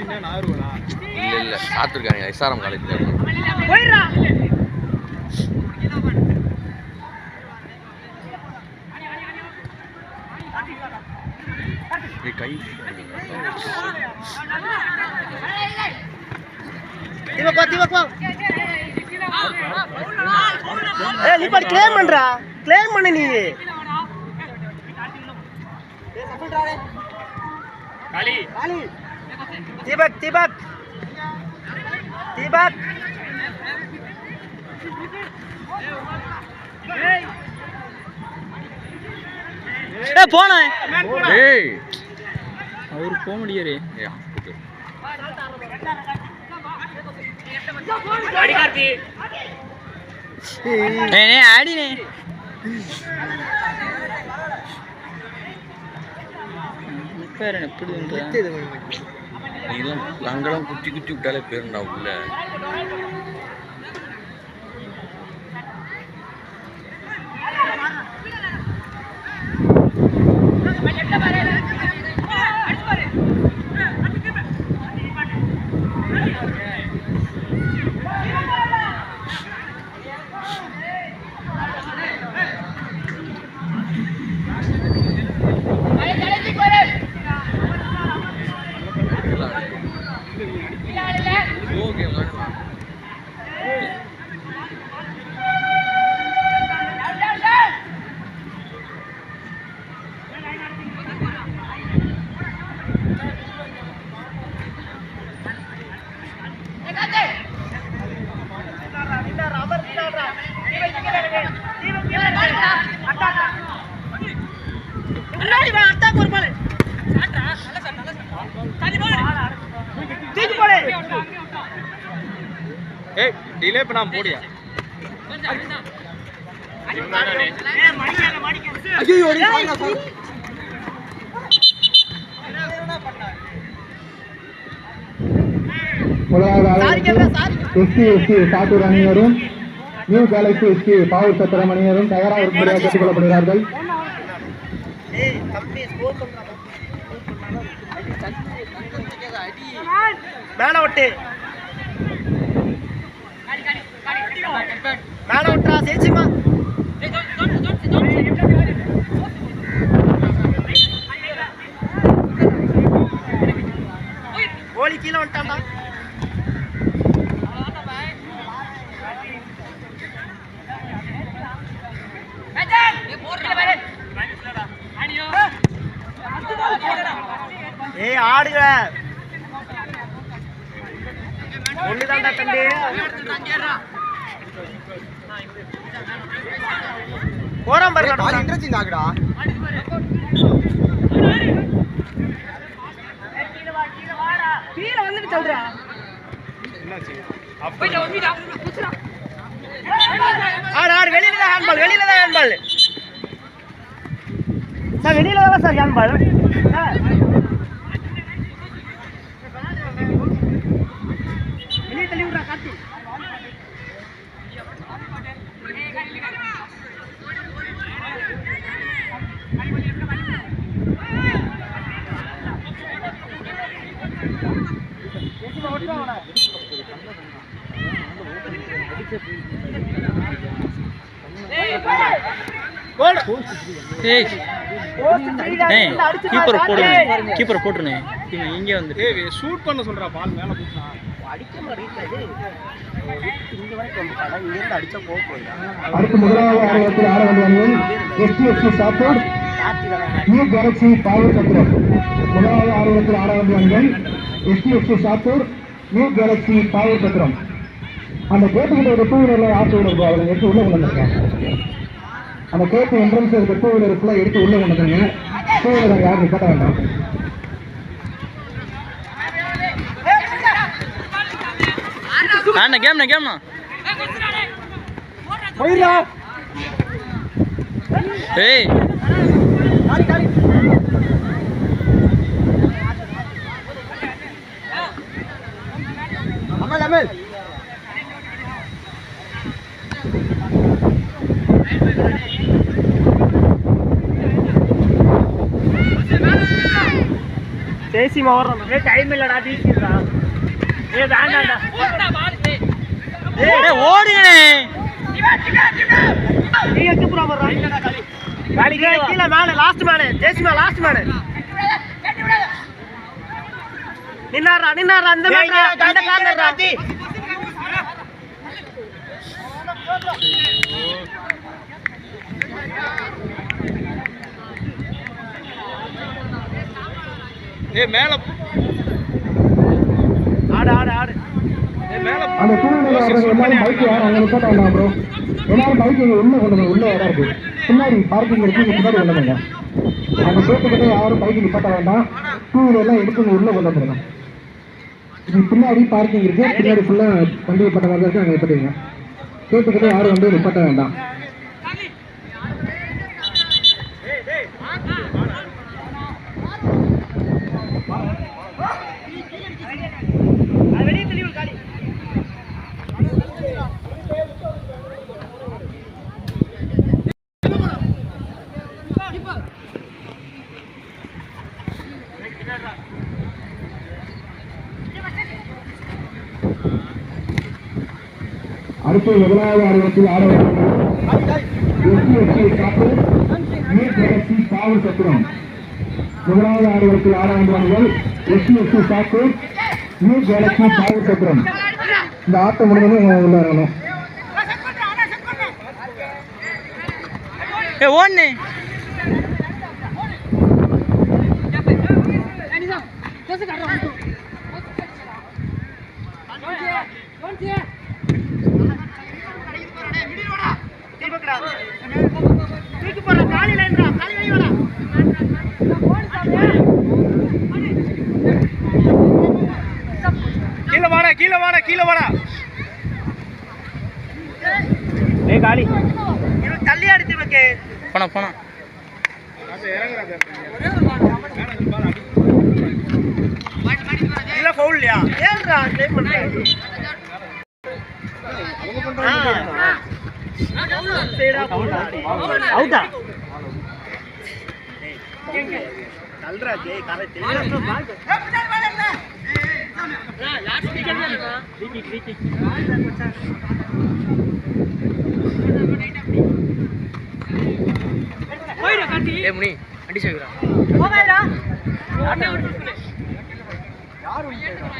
இல்ல இல்ல. சாத்திருக்காங்க எஸ்ஆர்எம் காலேஜ்ல போயிடுறா. கை தீபக் வா ஏ நீ பாட்டு கிளைம் பண்றா. கிளைம் பண்ணு நீ. தீபக் தீபக் தீபக் ஏ போனேன் ஏய். அவரு போக முடியாது ஏய், ஓகே. ஏ ஆடினே பேர் எப்படி இதெல்லாம் நாங்களாம் குத்தி குத்தி விட்டாலே பேருண்டா உள்ள டிலே பண்ண போடியா முதலாவதாக எஸ்டி எஸ்டி சாத்தூர் அணியினரும் new galaxy SD Pavoor Chatram அணியினரும் தயாராக இருக்கும்படியாக கேட்டுக் கொள்ளப்படுகிறார்கள் மேல விட்டு மேல விட்டுறா சேச்சிமா கோழி கீழே வந்துட்டான்டா ஏய் ஆடுங்க ஒண்ணுதான்டா தம்பி. போறான் பாருங்க இன்ட்ரெஸ்டிங் ஆகுடா கீழே வந்துட்டு சொல்றா. ஆடு ஆடு வெளியில தான் ஹேண்ட்பால் வெளியில தான் ஹேண்ட்பால் சார் வெளியில தான் சார் ஹேண்ட்பால் கீப்பரை போடுங்க கீப்பரை போட்டுருனே இவன் இங்கே வந்து ஷூட் பண்ண சொல்றா பால் மேல போட்டா அடுத்து முதலாவது ஆடுகளத்தில் ஆட வேண்டிய அணியில் SD SD Sattur new galaxy Pavoor Chatram முதலாவது ஆடுகளத்தில் ஆட வேண்டிய அணிகள் SD SD Sattur new galaxy Pavoor Chatram அந்த கேட்டுக்கிட்ட ஒரு டூ வீலர்ல ஆட்டு விடுறது அவரை எடுத்து உள்ள கொண்டு வந்திருக்காங்க அந்த கேட்டு என்ட்ரன்ஸ் இருக்க டூ வீலர் ஃபுல்லாக எடுத்து உள்ள கொண்டு வந்துருங்க. டூ வீலர் யாரும் கட்ட வேண்டாம். கேம்ண்ணா கேம்ண்ணா. போயிடா ஏய். ஜெய்சிமா வர்றோம் ஏ டைம் இல்லடா வீசிடுறா ஏ வேண்டாம்டா. ஏய் ஓடுங்கண்ணே. நீ எங்க ப்ரோ வர்றா? காலி. கீழே கீழே மேல லாஸ்ட் மேல. ஜெய்சிமா லாஸ்ட் மேல. நின்னாரா நின்னாரா அந்த மேல அந்த கார்னர்ரா ஏய் மேல ஆடு ஆடு ஆடு. ஏய் மேல அந்த பைக் நிப்பாட்ட வேண்டாம் ப்ரோ எல்லாரும் பைக் உள்ள கொண்டு உள்ள இருக்கு பின்னாடி பார்க்கிங் இருக்கு பின்னாடி கொண்டு வந்துங்க. அந்த சேர்த்துக்கிட்ட யாரும் பைக் நிப்பாட்ட வேண்டாம். டூ வீலர் எல்லாம் எடுத்து உள்ள கொண்டு வந்துருங்க. பின்னாடி பார்க்கிங் இருக்கு. பின்னாடி ஃபுல்லா வண்டி நிப்பாட்ட மாதிரி இருக்கு. அங்கே நிப்பாட்டுங்க சேர்த்துக்கிட்ட யாரும் வந்து நிப்பாட்ட வேண்டாம். அடுத்து முதலாவது ஆர்வத்தில் எஸ்சி பாவல் சத்திரம். முதலாவது ஆர்வத்தில் வேண்டியவர்கள் எஸ்சி எஸ்சி சாக்கு நியூ கேலக்சி பாவல் சத்திரம். இந்த ஆட்டம் முடிஞ்சதும் உள்ள வரணும் ஏய் ஓடுண்ணே. ஏய் காலி. தள்ளி அடிச்சு வைக்க போனா போனா. இல்ல ஃபவுல்லையா ஏன்டா ப்ளே பண்ற. அவுட்டா கல்றா ஜெய் கரெக்ட் ஏ முனி அடி சேக்குறா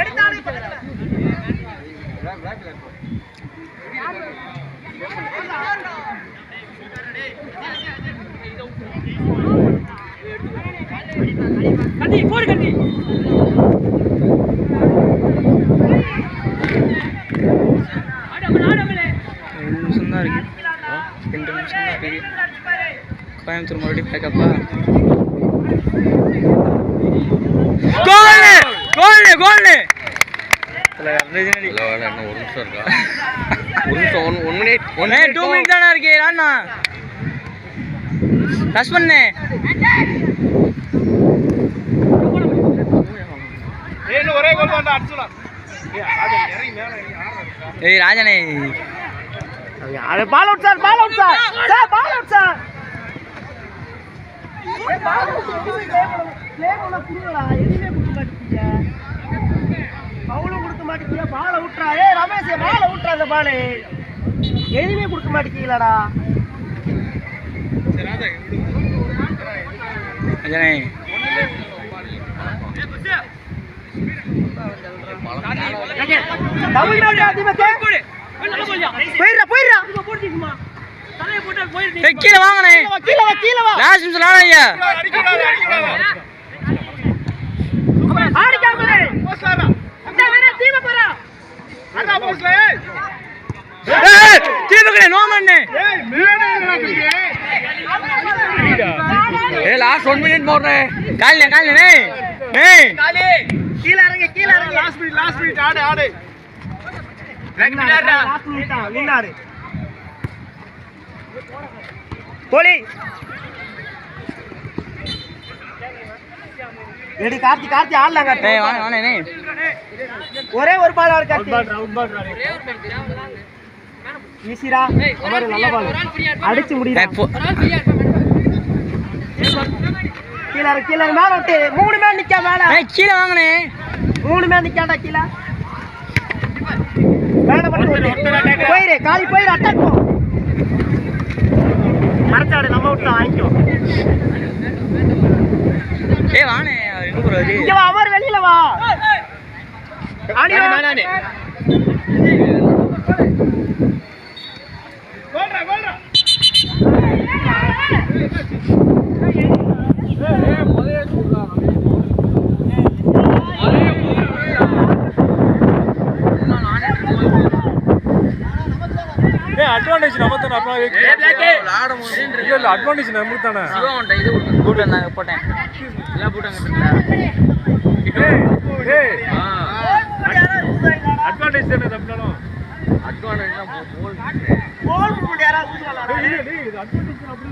எடுத்தாலே பக்கத்துல ரெண்டு நிமிஷம் தான் இருக்கு ரெண்டு நிமிஷம் தான் இருக்கு கோயம்புத்தூர் மறுபடியும் பேக்கப்பா கோல்னு கோல்னு கோல்னு இல்ல வேலை இன்னும் ஒரு நிமிஷம் இருக்கா? ஒரு நிமிஷம் ஒன் ஒன் மினிட் ஒன் ஏய் டூ மினிட்ஸ் தானே இருக்கு ராண்ணா ரஷ் பண்ணு. இன்னும் ஒரே கோல் ஏய் ஏய் ராஜனே. அது ball out sir ball out sir sir ball out sir பவுலும் கொடுக்க மாட்டேங்கியா பாலை விட்டுறா ஏ ரமேஷ் பாலை விட்டுறா அந்த பாலு. எதுவுமே கொடுக்க ராஜனே டபுள் ரவுண்ட் அதிபத்தே போயிடுறா போயிடுறா. ஏய் கீழே வாங்கண்ணே. கீழே வா கீழே வா லாஸ்ட் நிமிஷம் ஆடிக்காமலே இந்த வேற தீவ போறா. அண்ணா போஸ்ல ஏய் தீபக்கனே நோ மண்ணு. ஏய் மேலே நடக்குது ஏய் லாஸ்ட் 1 மினிட் போடுறேன் காலில காலில ஏய் ஏய் கீழ இறங்கு கீழ இறங்கு. லாஸ்ட் மினிட் லாஸ்ட் மினிட் ஆடு ஆடு. லாஸ்ட் மினிட் நின்னாரு. கோலி எடி கார்த்தி கார்த்தி ஆடலாங்க ஏய் வாங்க வாங்க ஒரே ஒரு பால் ஆடு கார்த்தி ஈசிரா அவர் நல்ல பால். அடிச்சு முடியல கீழ கீழே மேல விட்டு மூணு மேல நிக்க மேல. ஏய் கீழே வாங்கண்ணே. மூணு மேல நிக்காண்டா கீழே. மேல மட்டும். போயிரு காலி போயிரு அட்டாக் போ. மரச்சாடு நம்ம விட்டு வாங்கிக்கோ. எங்க போறாரு இங்க வா அமர் வெளியில வா. ஆடி வா. அட்வான்டேஜ் நம்ம தானே அப்பா இல்ல அட்வான்டேஜ் நமக்கு தானே இது வந்தாங்க போட்டேன். எல்லாம் போட்டாங்க அட்வான்டேஜ் தானே தப்பினாலும். கோல் போட்டு யாராவது? இது அட்வான்டேஜ் அப்படி